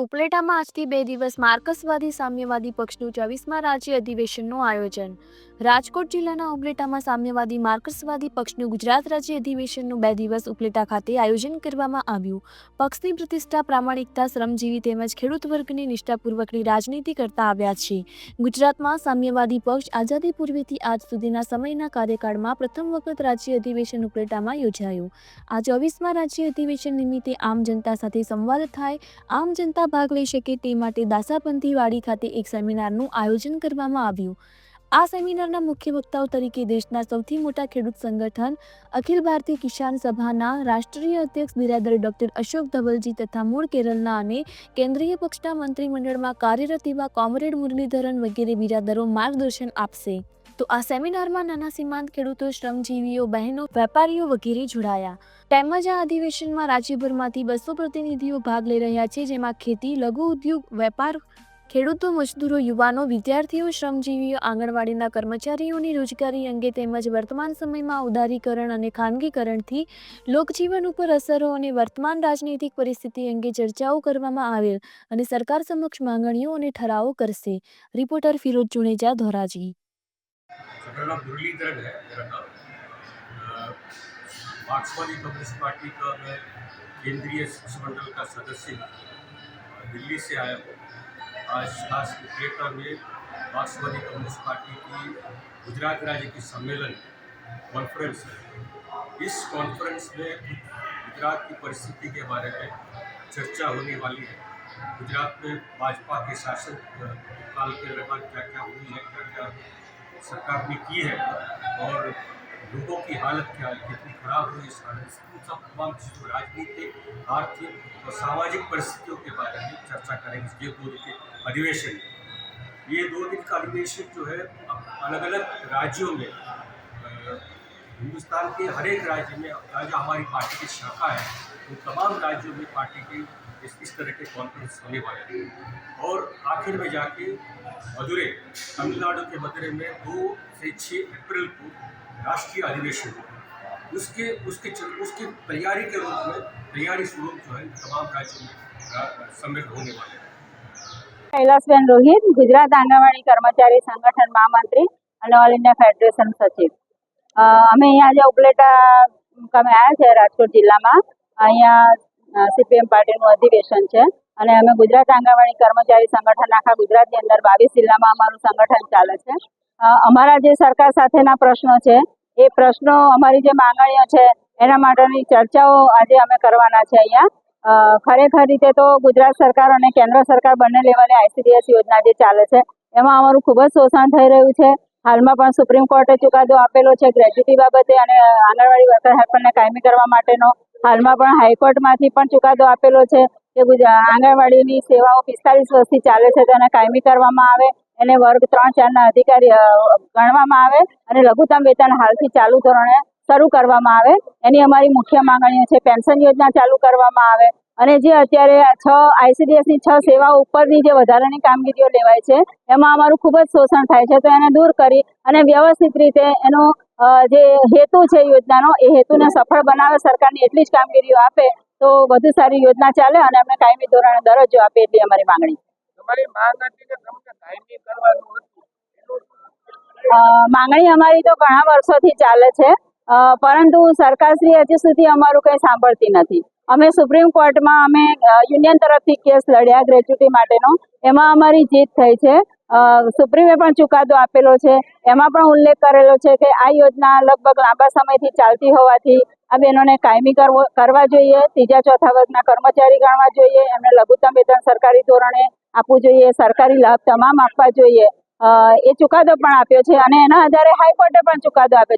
ઉપલેટામાં આજથી બે દિવસ માર્કસવાદી સામ્યવાદી પક્ષનું ચોવીસમાં રાજ્ય અધિવેશનનું આયોજન. રાજકોટ જિલ્લાના ઉપલેટામાં સામ્યવાદી માર્કસવાદી પક્ષનું ગુજરાત રાજ્ય અધિવેશનનું બે દિવસ ઉપલેટા ખાતે આયોજન કરવામાં આવ્યું. પક્ષની પ્રતિષ્ઠા, પ્રામાણિકતા, શ્રમજીવી તેમજ ખેડૂત વર્ગની નિષ્ઠાપૂર્વકની રાજનીતિ કરતા આવ્યા છે. ગુજરાતમાં સામ્યવાદી પક્ષ આઝાદી પૂર્વેથી આજ સુધીના સમયના કાર્યકાળમાં પ્રથમ વખત રાજ્ય અધિવેશન ઉપલેટામાં યોજાયું. આ ચોવીસમાં રાજ્ય અધિવેશન નિમિત્તે આમ જનતા સાથે સંવાદ થાય, આમ જનતા ભાગ લઈ શકે તે માટે દાસાપંથીવાડી ખાતે એક સેમિનારનું આયોજન કરવામાં આવ્યું. આ સેમિનારના મુખ્ય વક્તાઓ તરીકે દેશના સૌથી મોટા ખેડૂત સંગઠન અખિલ ભારતીય કિસાન સભાના રાષ્ટ્રીય અધ્યક્ષ બિરાદર ડોક્ટર અશોક ધવલજી તથા મૂળ કેરળના અને કેન્દ્રીય પક્ષના મંત્રીમંડળમાં કાર્યરત એવા કોમરેડ મુરલીધરન વગેરે બિરાદરો માર્ગદર્શન આપશે. તો આ સેમિનારમાં નાના સીમાંત ખેડૂતો, શ્રમજીવીઓ, બહેનો, વેપારીઓ વગેરે જોડાયા. તેમજ આ અધિવેશનમાં રાજ્યભરમાંથી બસો પ્રતિનિધિઓ ભાગ લઈ રહ્યા છે, જેમાં ખેતી, લઘુ ઉદ્યોગ, વેપાર ખેડૂતો મજદૂરો યુવાનો વિદ્યાર્થીઓ શ્રમજીવીઓ આંગણવાડીના કર્મચારીઓની રોજગારી અંગે તેમજ વર્તમાન સમયમાં ઉદારીકરણ અને ખાનગીકરણથી લોકજીવન ઉપર અસરો અને વર્તમાન રાજનૈતિક પરિસ્થિતિ અંગે ચર્ચાઓ કરવામાં આવેલ અને સરકાર સમક્ષ માંગણીઓ અને ઠરાવો કરશે રિપોર્ટર ફિરોજ ચુણેજા ધોરાજી मेरा नाम मुरलीधरन है मेरा नाम अ, मार्क्सवादी कम्युनिस्ट पार्टी का मैं केंद्रीय शिष्टमंडल का सदस्य हूँ दिल्ली से आया हूँ आज खास उपलेटा में मार्क्सवादी कम्युनिस्ट पार्टी की गुजरात राज्य की सम्मेलन कॉन्फ्रेंस है। इस कॉन्फ्रेंस में गुजरात की परिस्थिति के बारे में चर्चा होने वाली है। गुजरात में भाजपा के शासन काल के दौरान क्या क्या हुई है क्या क्या सरकार ने की है और लोगों की हालत क्या है, कितनी खराब हुई इस हालत सब तमाम चीज़ों राजनीतिक, आर्थिक और सामाजिक परिस्थितियों के बारे में चर्चा करेंगे ये दो दिन के अधिवेशन ये दो दिन का अधिवेशन जो है अलग अलग राज्यों में हिंदुस्तान के हर एक राज्य में जो हमारी पार्टी की शाखा है उन तो तमाम राज्यों में पार्टी के इस, इस तरह के कॉन्फ्रेंस होने वाले हैं। और आखिर में जाके मदुरै तमिलनाडु के मदुरै में दो से छः अप्रैल को राष्ट्रीय अधिवेशन उसके उसके उसकी तैयारी के रूप में तैयारी स्वरूप जो है तमाम राज्यों में सम्मिलित होने वाले हैं કૈલાસબેન રોહિત ગુજરાત આંગણવાડી કર્મચારી સંગઠન મહામંત્રી અને ઓલ ઇન્ડિયા ફેડરેશન સચિવ અ, અમે અહીંયા આજે ઉપલેટા મુકામે આવ્યા છે રાજકોટ જિલ્લામાં અહીંયા સીપીએમ પાર્ટીનું અધિવેશન છે અને અમે ગુજરાત આંગણવાડી કર્મચારી સંગઠન આખા ગુજરાતની અંદર બાવીસ જિલ્લામાં અમારું સંગઠન ચાલે છે અ, અમારા જે સરકાર સાથેના પ્રશ્નો છે એ પ્રશ્નો અમારી જે માંગણીઓ છે એના માટેની ચર્ચાઓ આજે અમે કરવાના છે અહીંયા અ, ખરેખર રીતે તો ગુજરાત સરકાર અને કેન્દ્ર સરકાર બંને લેવલે આઈસીડીએસ યોજના જે ચાલે છે, એમાં અમારું ખૂબ જ શોષણ થઈ રહ્યું છે. હાલમાં પણ સુપ્રીમ કોર્ટે ચુકાદો આપેલો છે ગ્રેજ્યુટી બાબતે અને આંગણવાડી વર્કર હેલ્પરને કાયમી કરવા માટેનો. હાલમાં પણ હાઈકોર્ટમાંથી પણ ચુકાદો આપેલો છે કે આંગણવાડીની સેવાઓ પિસ્તાલીસ વર્ષથી ચાલે છે તેને કાયમી કરવામાં આવે. એને વર્ગ ત્રણ ચારના અધિકારી ગણવામાં આવે અને લઘુત્તમ વેતન હાલથી ચાલુ ધોરણે શરૂ કરવામાં આવે. એની અમારી મુખ્ય માંગણીઓ છે પેન્શન યોજના ચાલુ કરવામાં આવે. અને જે અત્યારે છ આઈસીડીએસની છ સેવાઓ ઉપરની જે વધારાની કામગીરીઓ લેવાય છે એમાં અમારું ખૂબ જ શોષણ થાય છે. તો એને દૂર કરી અને વ્યવસ્થિત રીતે એનો જે હેતુ છે યોજનાનો એ હેતુને સફળ બનાવે સરકારની એટલી જ કામગીરીઓ આપે તો વધુ સારી યોજના ચાલે અને અમને કાયમી ધોરણે દરજ્જો આપે એટલી અમારી માંગણી. માંગણી અમારી તો ઘણા વર્ષોથી ચાલે છે. પરંતુ સરકારશ્રી હજી સુધી અમારું કંઈ સાંભળતી નથી. અમે સુપ્રીમ કોર્ટમાં અમે યુનિયન તરફથી કેસ લડ્યા ગ્રેચ્યુટી માટેનો. એમાં અમારી જીત થઈ છે. સુપ્રીમે પણ ચુકાદો આપેલો છે. એમાં પણ ઉલ્લેખ કરેલો છે કે આ યોજના લગભગ લાંબા સમયથી ચાલતી હોવાથી આ બહેનોને કાયમી કરવો, કરવા જોઈએ. ત્રીજા ચોથા વર્ગના કર્મચારી ગણવા જોઈએ. એમને લઘુત્તમ વેતન સરકારી ધોરણે આપવું જોઈએ. સરકારી લાભ તમામ આપવા જોઈએ. એ ચુકાદો પણ આપ્યો છે અને એના આધારે હાઈકોર્ટે પણ ચુકાદો આપ્યો